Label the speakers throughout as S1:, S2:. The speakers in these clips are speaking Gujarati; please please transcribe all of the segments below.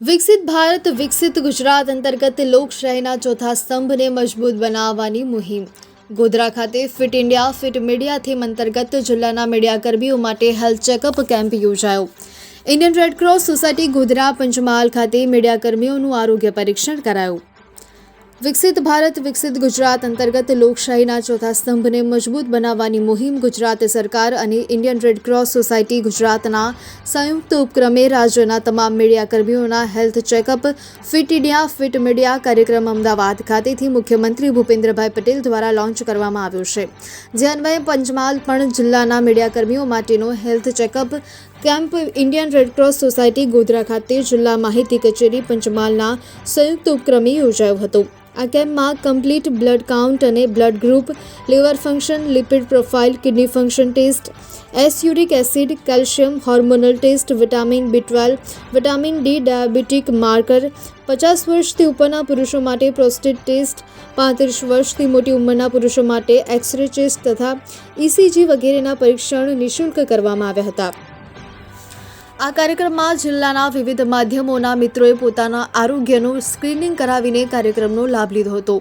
S1: વિકસિત ભારત, વિકસિત ગુજરાત અંતર્ગત લોકશાહીના ચોથા સ્તંભને મજબૂત બનાવવાની મુહિમ. ગોધરા ખાતે fit India, fit media theme અંતર્ગત જિલ્લાના મીડિયાકર્મીઓ માટે હેલ્થ ચેકઅપ કેમ્પ યોજાયો. Indian Red Cross Society Godhra Panchmahal ખાતે મીડિયાકર્મીઓનું આરોગ્ય પરીક્ષણ કરાયું. વિકસિત ભારત, વિકસિત ગુજરાત અંતર્ગત લોકશાહીના ચોથા સ્તંભને મજબૂત બનાવવાની મુહિમ ગુજરાત સરકાર અને ઇન્ડિયન રેડક્રોસ સોસાયટી ગુજરાતના સંયુક્ત ઉપક્રમે રાજ્યના તમામ મીડિયાકર્મીઓના health checkup, fit India, fit media કાર્યક્રમ અમદાવાદ ખાતેથી મુખ્યમંત્રી ભૂપેન્દ્રભાઈ પટેલ દ્વારા લોન્ચ કરવામાં આવ્યો છે. જે અન્વયે પંચમહાલ પણ જિલ્લાના મીડિયાકર્મીઓ માટેનો health checkup camp Indian red cross society Godhra ખાતે જિલ્લા માહિતી કચેરી પંચમહાલના સંયુક્ત ઉપક્રમે યોજાયો હતો. આ કેમ્પમાં કમ્પ્લીટ બ્લડ કાઉન્ટ અને blood group liver function lipid profile kidney function test S uric acid calcium hormonal test vitamin B twelve vitamin D diabetic marker પચાસ વર્ષથી ઉપરના પુરુષો માટે પ્રોસ્ટેટ ટેસ્ટ પાંત્રીસ વર્ષથી મોટી ઉંમરના પુરુષો માટે એક્સરે ટેસ્ટ તથા ઇસીજી વગેરેના પરીક્ષણ નિઃશુલ્ક કરવામાં આવ્યા હતા આ કાર્યક્રમમાં જિલ્લાના વિવિધ માધ્યમોના મિત્રોએ પોતાના આરોગ્યનું સ્ક્રીનિંગ કરાવીને કાર્યક્રમનો લાભ લીધો હતો.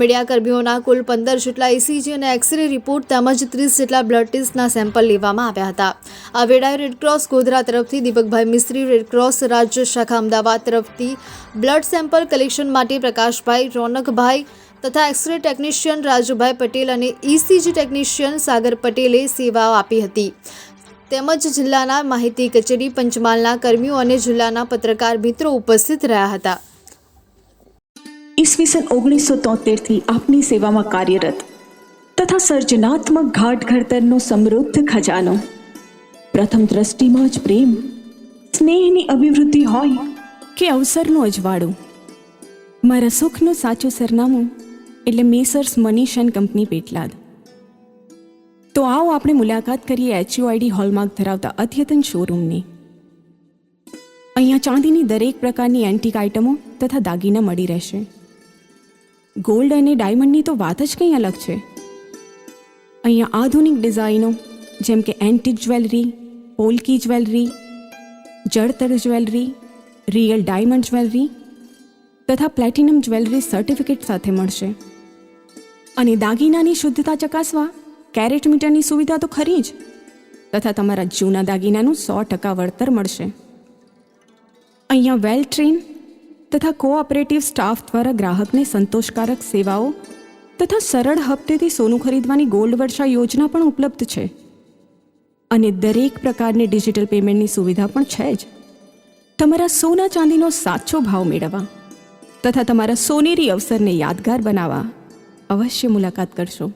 S1: મીડિયાકર્મીઓના કુલ પંદર જેટલા ઇસીજી અને એક્સરે રિપોર્ટ તેમજ ત્રીસ જેટલા બ્લડ ટેસ્ટના સેમ્પલ લેવામાં આવ્યા હતા. આ વેળાએ રેડક્રોસ ગોધરા તરફથી દીપકભાઈ મિસ્ત્રી રેડક્રોસ રાજ્ય શાખા અમદાવાદ તરફથી બ્લડ સેમ્પલ કલેક્શન માટે પ્રકાશભાઈ રોનકભાઈ તથા એક્સરે ટેકનિશિયન રાજુભાઈ પટેલ અને ઇસીજી ટેકનિશિયન સાગર પટેલે સેવાઓ આપી હતી. તેમજ જિલ્લાના માહિતી કચેરી પંચમહાલના કર્મીઓ અને જિલ્લાના પત્રકાર મિત્રો ઉપસ્થિત રહ્યા હતા.
S2: ઈસવીસન ઓગણીસો તોતેરથી આપની સેવામાં કાર્યરત તથા સર્જનાત્મક ઘાટ ઘડતરનો સમૃદ્ધ ખજાનો. પ્રથમ દ્રષ્ટિમાં જ પ્રેમ, સ્નેહની અભિવૃદ્ધિ હોય કે અવસરનું અજવાળું. મારા સુખનું સાચું સરનામું એટલે Messrs Manish and company Petlad. તો આવો આપણે મુલાકાત કરીએ એચયુઆઈડી હોલમાર્ક ધરાવતા અદ્યતન શોરૂમની અહીંયા ચાંદીની દરેક પ્રકારની એન્ટિક આઇટમો તથા દાગીના મળી રહેશે. ગોલ્ડ અને ડાયમંડની તો વાત જ કંઈ અલગ છે. અહીંયા આધુનિક ડિઝાઇનો, જેમ કે એન્ટિક જ્વેલરી પોલકી જ્વેલરી જળતર જ્વેલરી રિયલ ડાયમંડ જ્વેલરી તથા પ્લેટિનમ જ્વેલરી સર્ટિફિકેટ સાથે મળશે. અને દાગીનાની શુદ્ધતા ચકાસવા કેરેટ મીટરની સુવિધા તો ખરી જ. તથા તમારા જૂના દાગીનાનું સો ટકા વળતર મળશે. અહીંયા વેલ ટ્રેન તથા કોઓપરેટિવ સ્ટાફ દ્વારા ગ્રાહકને સંતોષકારક સેવાઓ તથા સરળ હપ્તેથી સોનું ખરીદવાની ગોલ્ડ વર્ષા યોજના પણ ઉપલબ્ધ છે. અને દરેક પ્રકારની ડિજિટલ પેમેન્ટની સુવિધા પણ છે જ. તમારા સોના ચાંદીનો સાચો ભાવ મેળવવા તથા તમારા સોનેરી અવસરને યાદગાર બનાવવા અવશ્ય મુલાકાત કરશો.